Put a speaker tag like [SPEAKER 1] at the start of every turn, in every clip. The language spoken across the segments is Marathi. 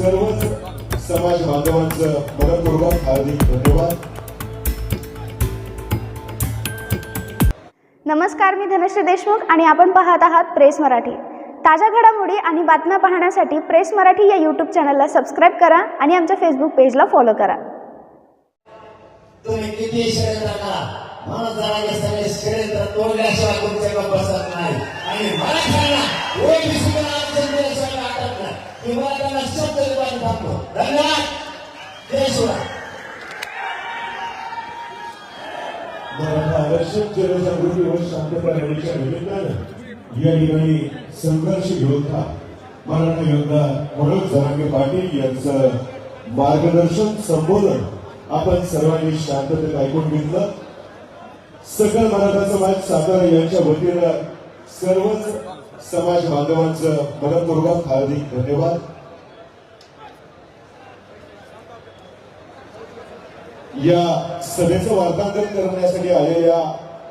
[SPEAKER 1] सर्वच समाज बांधवांचं मनपूर्वक हार्दिक धन्यवाद.
[SPEAKER 2] नमस्कार मी धनश्री देशमुख आणि आपण पाहत आहात प्रेस मराठी. ताज्या घडामोडी आणि बातम्या पाहण्यासाठी प्रेस मराठी या यूट्यूब चॅनलला सबस्क्राईब करा आणि आमच्या फेसबुक पेजला फॉलो करा.
[SPEAKER 3] तुम्ही किती षडयंत्र करा म्हणून जरा सगळे षडयंत्र तोडल्याशिवाय बसत नाही. आणि ओबीसी वाटत नाही त्यांना शब्द देऊन टाकतो धन्यवाद. जय शिवराय
[SPEAKER 1] मराठा आरक्षण जनजागृती व शांतता रॅलीच्या निमित्तानं या ठिकाणी संघर्ष योद्धा मराठा योद्धा म्हणून जरांगे पाटील यांचं मार्गदर्शन संबोधन आपण सर्वांनी शांततेत ऐकून घेतलं. सकल मराठा समाज सातारा यांच्या वतीनं सर्वच समाज बांधवांचं मनपूर्वक हार्दिक धन्यवाद. या सभेचं वार्तांकन करण्यासाठी आलेल्या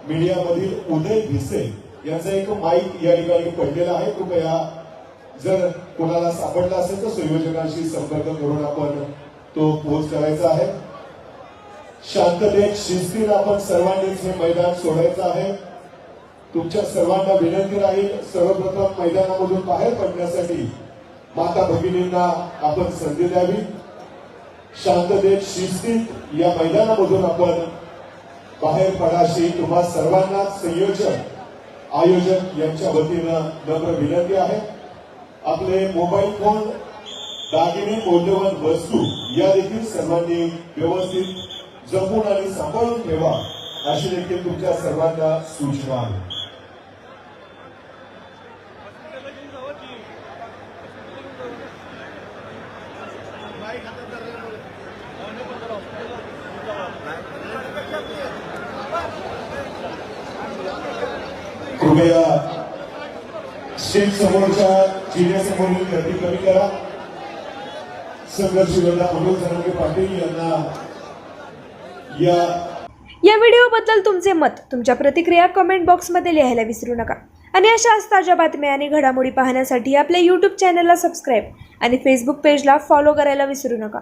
[SPEAKER 1] मीडियामधील उदय भिसे यांचा एक माईक या ठिकाणी पडलेला आहे. कृपया जर कोणाला सापडला असेल तर संयोजकांशी संपर्क करून आपण तो पोच करायचा आहे. शांततेत शिस्तीत आपण सर्वांनीच हे मैदान सोडायचं आहे. तुमच्या सर्वांना विनंती राहील सर्वप्रथम मैदानामधून बाहेर पडण्यासाठी माता भगिनींना आपण संधी द्यावी. शांततेत शिस्तीत या मैदानामधून आपण बाहेर पडाशी तुम्हा सर्वांना संयोजक आयोजक यांच्या वतीनं नम्र विनंती आहे. आपले मोबाईल फोन दागिने मौल्यवान वस्तू या देखील सर्वांनी व्यवस्थित जपून आणि सांभाळून ठेवा अशी देखील तुमच्या सर्वांना सूचना आहे. कृपया शेत समोरच्या जिल्ह्यासमोरील गर्दी कमी करा. संघर्ष योद्धा मनोज जरांगे पाटील यांना या
[SPEAKER 4] या व्हिडिओबद्दल तुमचे मत तुमच्या प्रतिक्रिया कमेंट बॉक्समध्ये लिहायला विसरू नका. आणि अशाच ताज्या बातम्या आणि घडामोडी पाहण्यासाठी आपल्या यूट्यूब चॅनलला सबस्क्राईब आणि फेसबुक पेजला फॉलो करायला विसरू नका.